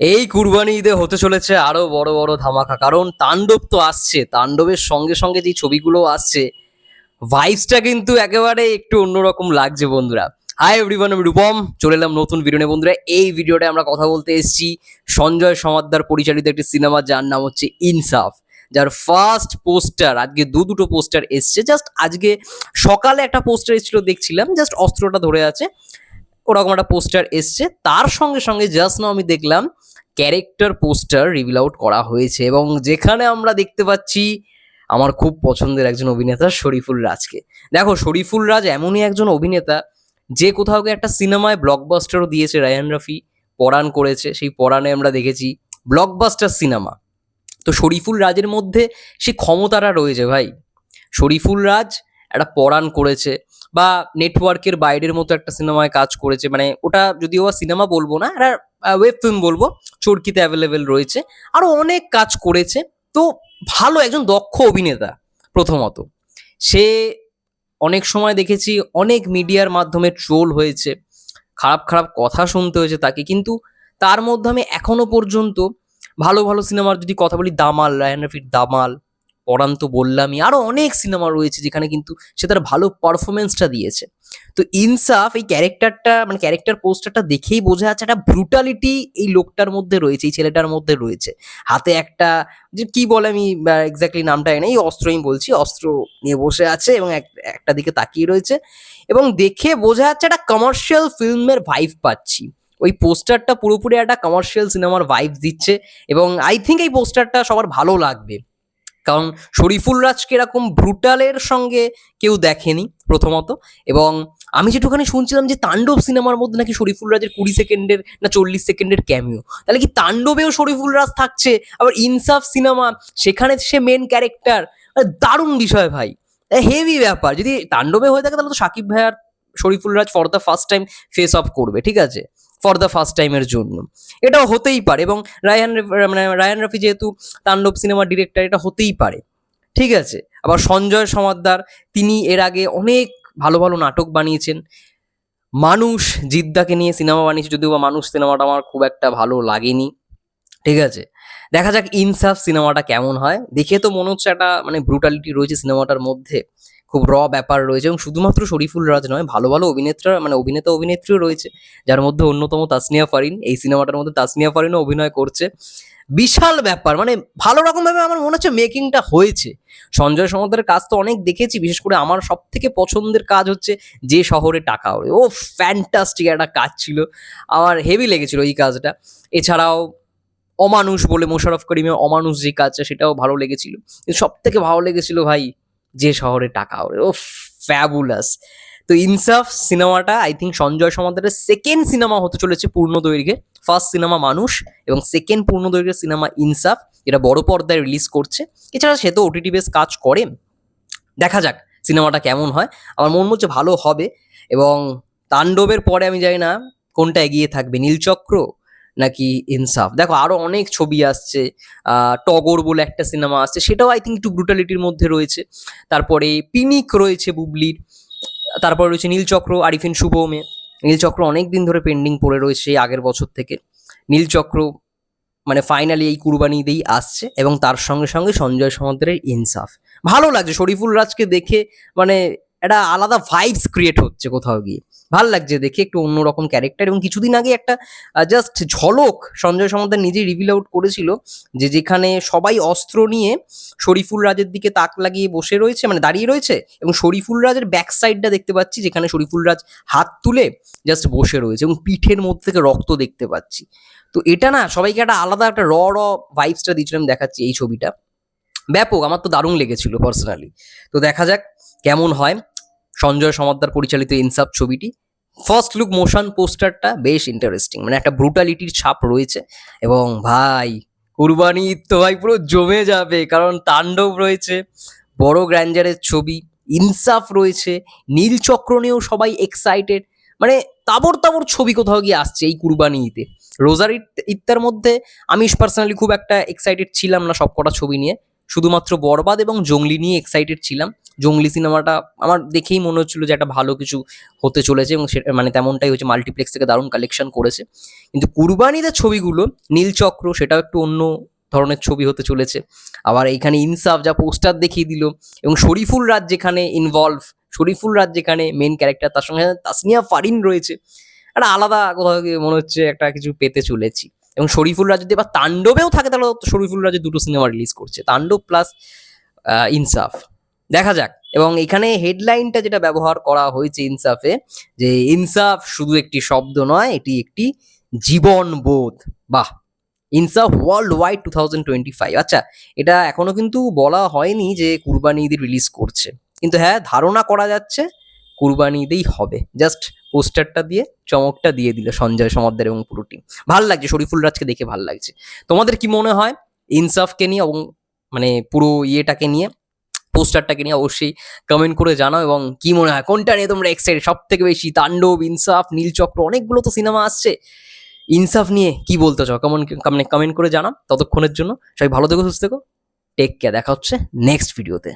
এই কুরবানি ঈদে হতে চলেছে আরও বড় বড় ধামাকা। কারণ তাণ্ডব তো আসছে, তাণ্ডবের সঙ্গে সঙ্গে যে ছবিগুলো আসছে ভাইবসটা কিন্তু একেবারে একটু অন্যরকম লাগছে বন্ধুরা। হাই এভরিওয়ান আমি রূপম, চলে এলাম নতুন ভিডিও নিয়ে। বন্ধুরা, এই ভিডিওতে আমরা কথা বলতে এসেছি সঞ্জয় সমাদ্দার পরিচালিত একটি সিনেমা যার নাম হচ্ছে ইনসাফ যার ফার্স্ট পোস্টার আজকে দু দুটো পোস্টার এসছে। জাস্ট আজকে সকালে একটা পোস্টার এসেছিল, দেখছিলাম। জাস্ট অস্ত্রটা ধরে আছে, ওরকম একটা পোস্টার এসছে। তার সঙ্গে সঙ্গে জাস্ট নাও আমি দেখলাম ক্যারেক্টার পোস্টার রিভিল আউট করা হয়েছে এবং যেখানে আমরা দেখতে পাচ্ছি আমার খুব পছন্দের একজন অভিনেতা শরীফুল রাজকে। দেখো, শরীফুল রাজ এমনই একজন অভিনেতা যে কোথাও একটা সিনেমায় ব্লকবাস্টারও দিয়েছে রায়ান রাফি পরাণ করেছে, সেই পরাণে আমরা দেখেছি ব্লকবাস্টার সিনেমা। তো শরীফুল রাজের মধ্যে সেই ক্ষমতাটা রয়েছে ভাই। শরীফুল রাজ একটা পরাণ করেছে বা নেটওয়ার্কের বাইরের মতো একটা সিনেমায় কাজ করেছে মানে ওটা যদিও বা সিনেমা বলব না, একটা ওয়েব ফিল্ম বলব, চরকিতে অ্যাভেলেবেল রয়েছে। আরও অনেক কাজ করেছে। তো ভালো একজন দক্ষ অভিনেতা প্রথমত। সে অনেক সময় দেখেছি, অনেক মিডিয়ার মাধ্যমে ট্রোল হয়েছে। খারাপ খারাপ কথা শুনতে হয়েছে তাকে। কিন্তু তার মধ্যে আমি এখনও পর্যন্ত ভালো ভালো সিনেমার যদি কথা বলি, দামাল রায়ান রফির দামাল পরান তো বললামই। আরও অনেক সিনেমা রয়েছে যেখানে কিন্তু সে তার ভালো পারফরমেন্সটা দিয়েছে। তো ইনসাফ এই ক্যারেক্টারটা মানে ক্যারেক্টার পোস্টারটা দেখেই বোঝা যাচ্ছে একটা ব্রুটালিটি এই লোকটার মধ্যে রয়েছে, এই ছেলেটার মধ্যে রয়েছে। হাতে একটা যে কি বলে আমি এক্স্যাক্টলি নামটা এনে এই অস্ত্র আমি বলছি, অস্ত্র নিয়ে বসে আছে এবং এক- একটা দিকে তাকিয়ে রয়েছে এবং দেখে বোঝা যাচ্ছে একটা কমার্শিয়াল ফিল্মের ভাইভ পাচ্ছি। ওই পোস্টারটা পুরোপুরি একটা কমার্শিয়াল সিনেমার ভাইব দিচ্ছে এবং আই থিঙ্ক এই পোস্টারটা সবার ভালো লাগবে। কারণ শরীফুল রাজকে এরকম ব্রুটালের সঙ্গে কেউ দেখেনি প্রথমত। এবং আমি যেটুখানি শুনছিলাম যে তাণ্ডব সিনেমার মধ্যে নাকি শরীফুল রাজের কুড়ি সেকেন্ডের না চল্লিশ সেকেন্ডের ক্যামিও তাহলে কি তাণ্ডবেও শরীফুল রাজ থাকছে? আবার ইনসাফ সিনেমা, সেখানে সে মেন ক্যারেক্টার দারুণ বিষয় ভাই। হেভি ব্যাপার। যদি তাণ্ডবে হয়ে থাকে তাহলে তো সাকিব ভাইয়ার Shoriful Raj for the first time face off করবে, ঠিক আছে? ফর দ্য ফার্স্ট টাইমের জন্য। এটাও হতেই পারে এবং রায়ান মানে রায়ান রফি যেহেতু তাণ্ডব সিনেমার ডিরেক্টর এটা হতেই পারে। ঠিক আছে? আবার সঞ্জয় সমাদ্দার, তিনি এর আগে অনেক ভালো ভালো নাটক বানিয়েছেন। মানুষ জিদ্দাকে নিয়ে সিনেমা বানিয়েছে, যদিও বা মানুষ সিনেমাটা আমার খুব একটা ভালো লাগেনি। ঠিক আছে? দেখা যাক ইনসাফ সিনেমাটা কেমন হয়। দেখে তো মনে হচ্ছে একটা মানে ব্রুটালিটি রয়েছে সিনেমাটার মধ্যে। খুব র ব্যাপার রয়েছে এবং শুধুমাত্র শরীফুল রাজ নয়, ভালো ভালো অভিনেত্রা মানে অভিনেতা, অভিনেত্রীও রয়েছে, যার মধ্যে অন্যতম তাসনিয়া ফারিন। এই সিনেমাটার মধ্যে তাসনিয়া ফারিনও অভিনয় করছে। বিশাল ব্যাপার মানে ভালো রকমভাবে আমার মনে হচ্ছে মেকিংটা হয়েছে। সঞ্জয় সমুদ্রের কাজ তো অনেক দেখেছি, বিশেষ করে আমার সব থেকে পছন্দের কাজ হচ্ছে যে শহরে টাকা ওড়ে। ও ফ্যান্টাস্টিক একটা কাজ ছিল, আমার হেভি লেগেছিল এই কাজটা। এছাড়াও অমানুষ বলে মোশারফ করিমের অমানুষ যে কাজটা, সেটাও ভালো লেগেছিল। সব থেকে ভালো লেগেছিল ভাই যে শহরে টাকা ওড়ে। ও ফ্যাবুলাস তো ইনসাফ সিনেমাটা আই থিঙ্ক সঞ্জয় সমাদারের সেকেন্ড সিনেমা হতে চলেছে পূর্ণ দৈর্ঘ্যে। ফার্স্ট সিনেমা মানুষ এবং সেকেন্ড পূর্ণ দৈর্ঘ্যের সিনেমা ইনসাফ এটা বড় পর্দায় রিলিজ করছে। এছাড়া সে তো ওটিটি বেস কাজ করে। দেখা যাক সিনেমাটা কেমন হয়। আমার মন হচ্ছে ভালো হবে এবং তাণ্ডবের পরে আমি জানি না কোনটা এগিয়ে থাকবে। নীলচক্র? নাকি ইনসাফ? দেখো, আরও অনেক ছবি আসছে টগর বলে একটা সিনেমা আসছে, সেটাও আই থিঙ্ক একটু ব্রুটালিটির মধ্যে রয়েছে। তারপরে পিনিক রয়েছে বুবলির, তারপরে রয়েছে নীলচক্র, আরিফিন শুভমে। নীলচক্র অনেক দিন ধরে পেন্ডিং পড়ে রয়েছে আগের বছর থেকে। নীলচক্র মানে ফাইনালি এই কুরবানি দিয়েই আসছে এবং তার সঙ্গে সঙ্গে সঞ্জয় সমুদ্রের ইনসাফ। ভালো লাগছে, শরীফুল রাজকে দেখে মানে একটা আলাদা ভাইবস ক্রিয়েট হচ্ছে কোথাও গিয়ে। ভালো লাগছে দেখে, একটু অন্যরকম ক্যারেক্টার এবং কিছুদিন আগে একটা জাস্ট ঝলক সঞ্জয় সমুদ্র নিজেই রিভিল আউট করেছিল যে যেখানে সবাই অস্ত্র নিয়ে শরীফুল রাজের দিকে তাক লাগিয়ে বসে রয়েছে মানে দাঁড়িয়ে রয়েছে এবং শরীফুল রাজের ব্যাক সাইডটা দেখতে পাচ্ছি, যেখানে শরীফুল রাজ হাত তুলে জাস্ট বসে রয়েছে এবং পিঠের মধ্যে থেকে রক্ত দেখতে পাচ্ছি। তো এটা না, সবাইকে একটা আলাদা একটা র র ভাইবসটা দিয়েছিলাম দেখাচ্ছি এই ছবিটা। ব্যাপক, আমার তো দারুণ লেগেছিল পার্সোনালি তো দেখা যাক কেমন হয়? সঞ্জয় সমাদ্দার পরিচালিত ইনসাফ ছবিটি। ফার্স্ট লুক মোশন পোস্টারটা বেশ ইন্টারেস্টিং মানে একটা ব্রুটালিটির ছাপ রয়েছে। এবং ভাই, কুরবানি তো ভাই পুরো জমে যাবে, কারণ তাণ্ডব রয়েছে, বড় গ্র্যান্ডারের ছবি, ইনসাফ রয়েছে নীলচক্র নিয়েও সবাই এক্সাইটেড মানে তাবর তাবর ছবি কোথাও গিয়ে আসছে এই কুরবানি ঈদে। রোজার ঈদটার মধ্যে আমি পার্সোনালি খুব একটা এক্সাইটেড ছিলাম না সবকটা ছবি নিয়ে। শুধুমাত্র বরবাদ এবং জঙ্গলি নিয়ে এক্সাইটেড ছিলাম। জঙ্গলি সিনেমাটা আমার দেখেই মনে হচ্ছিল যে একটা ভালো কিছু হতে চলেছে এবং সেটা মানে তেমনটাই হচ্ছে মাল্টিপ্লেক্স থেকে দারুণ কালেকশন করেছে। কিন্তু কুরবানিদের ছবিগুলো, নীলচক্র, সেটাও একটু অন্য ধরনের ছবি হতে চলেছে। আবার এইখানে ইনসাফ যা পোস্টার দেখিয়ে দিল এবং শরীফুল রাজ যেখানে ইনভলভ শরীফুল রাজ যেখানে মেন ক্যারেক্টার তার সঙ্গে তাসনিয়া ফারিন রয়েছে। একটা আলাদা কোথাও মনে হচ্ছে একটা কিছু পেতে চলেছি। এবং শরীফুল রাজ যদি এবার তাণ্ডবেও থাকে, তাহলে শরীফুল রাজের দুটো সিনেমা রিলিজ করছে। তাণ্ডব প্লাস ইনসাফ। দেখা যাক। এবং এখানে হেডলাইনটা যেটা ব্যবহার করা হয়েছে ইনসাফে, যে ইনসাফ শুধু একটি শব্দ নয়, এটি একটি জীবনবোধ। বাহ! Insaaf worldwide two thousand twenty five আচ্ছা এটা এখনও কিন্তু বলা হয়নি যে কুরবানি ঈদে রিলিজ করছে। কিন্তু হ্যাঁ ধারণা করা যাচ্ছে কুরবানি ঈদেই হবে। জাস্ট পোস্টারটা দিয়ে, চমকটা দিয়ে দিল সঞ্জয় সমদ্দার এবং পুরো টিম ভালো লাগছে, শরীফুল রাজকে দেখে ভালো লাগছে। তোমাদের কি মনে হয় ইনসাফকে নিয়ে এবং মানে পুরো ইয়েটাকে নিয়ে? পোস্টারটাকে নিয়ে অবশ্যই কমেন্ট করে জানাও এবং কি মনে হয়, কোনটা নিয়ে তোমরা এক্সাইটেড সব থেকে বেশি তাণ্ডব, ইনসাফ, নীলচক্র, অনেকগুলো তো সিনেমা আসছে। ইনসাফ নিয়ে কি বলতে চাও? মানে কমেন্ট করে জানাও ততক্ষণের জন্য। সবাই ভালো থেকো, সুস্থ থেকো। টেক কেয়ার দেখা হচ্ছে নেক্সট ভিডিওতে